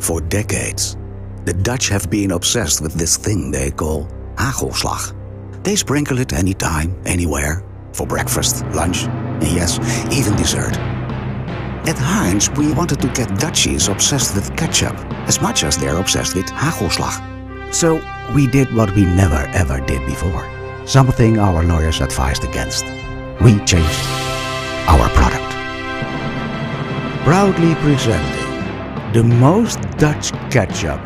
For decades, the Dutch have been obsessed with this thing they call hagelslag. They sprinkle it anytime, anywhere, for breakfast, lunch, and yes, even dessert. At Heinz, we wanted to get Dutchies obsessed with ketchup as much as they're obsessed with hagelslag. So we did what we never ever did before. Something our lawyers advised against. We changed our product. Proudly presenting the most Dutch ketchup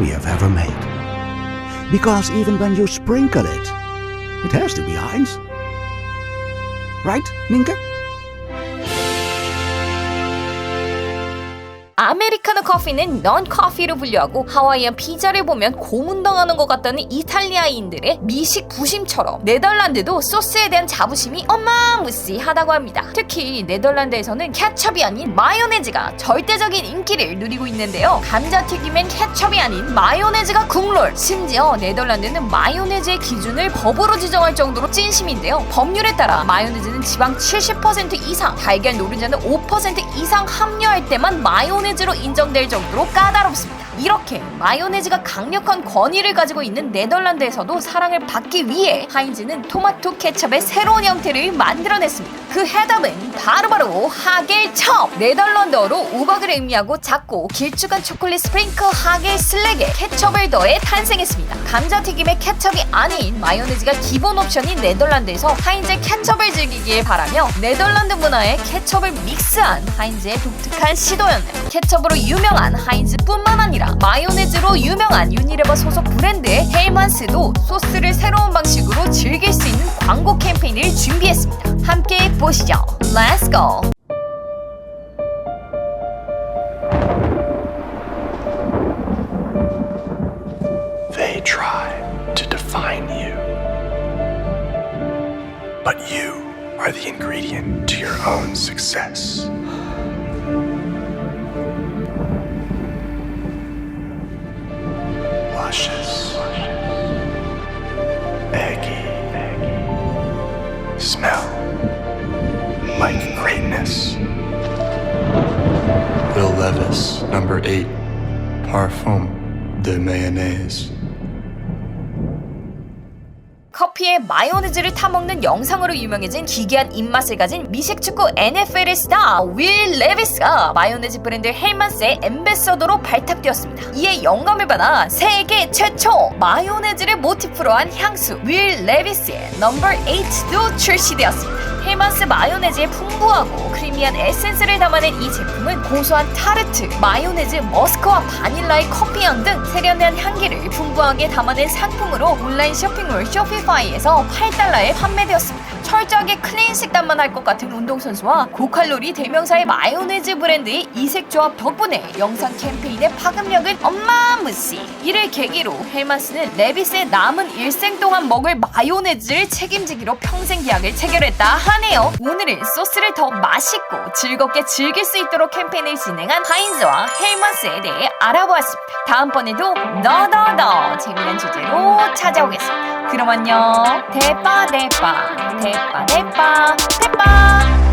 we have ever made. Because even when you sprinkle it, it has to be Heinz. Right, Minke? 아메리카노 커피는 넌 커피로 분류하고 하와이안 피자를 보면 고문당하는 것 같다는 이탈리아인들의 미식 부심처럼 네덜란드도 소스에 대한 자부심이 어마무시하다고 합니다. 특히 네덜란드에서는 케첩이 아닌 마요네즈가 절대적인 인기를 누리고 있는데요. 감자튀김엔 케첩이 아닌 마요네즈가 국룰. 심지어 네덜란드는 마요네즈의 기준을 법으로 지정할 정도로 찐심인데요. 법률에 따라 마요네즈는 지방 70% 이상, 달걀 노른자는 5% 이상 함유할 때만 마요네즈 로 인정될 정도로 까다롭습니다. 이렇게 마요네즈가 강력한 권위를 가지고 있는 네덜란드에서도 사랑을 받기 위해 하인즈는 토마토 케첩의 새로운 형태를 만들어냈습니다. 그 해답은 바로바로 하겔첩! 네덜란드어로 우박을 의미하고 작고 길쭉한 초콜릿 스프링클 하겔 슬랙에 케첩을 더해 탄생했습니다. 감자튀김에 케첩이 아닌 마요네즈가 기본 옵션인 네덜란드에서 하인즈의 케첩을 즐기길 바라며 네덜란드 문화에 케첩을 믹스한 하인즈의 독특한 시도였네요. 케첩으로 유명한 하인즈뿐만 아니라 마요네즈로 유명한 유니레버 소속 브랜드의 헬만스도 소스를 새로운 방식으로 즐길 수 있는 광고 캠페인을 준비했습니다. 함께 보시죠. Let's go! Luscious. Eggy. Smell like greatness. Bill Levis, number eight. Parfum de mayonnaise. 커피에 마요네즈를 타먹는 영상으로 유명해진 기괴한 입맛을 가진 미식 축구 NFL의 스타 윌 레비스가 마요네즈 브랜드 헬만스의 엠베서더로 발탁되었습니다. 이에 영감을 받아 세계 최초 마요네즈를 모티프로 한 향수 윌 레비스의 넘버 8도 출시되었습니다. 헬만스 마요네즈의 풍부하고 크리미한 에센스를 담아낸 이 제품은 고소한 타르트, 마요네즈, 머스크와 바닐라의 커피향 등 세련된 향기를 풍부하게 담아낸 상품으로 온라인 쇼핑몰 쇼피파이에서 8달러에 판매되었습니다. 철저하게 클린 식단만 할 것 같은 운동선수와 고칼로리 대명사의 마요네즈 브랜드의 이색 조합 덕분에 영상 캠페인의 파급력은 엄마무시 이를 계기로 헬만스는 레비스의 남은 일생 동안 먹을 마요네즈를 책임지기로 평생 계약을 체결했다 하네요. 오늘은 소스를 더 맛있고 즐겁게 즐길 수 있도록 캠페인을 진행한 하인즈와 헬만스에 대해 알아보았습니다. 다음번에도 더더더 재미난 주제로 찾아오겠습니다. 그럼 안녕. 대빠 대빠 대빠 대빠 대빠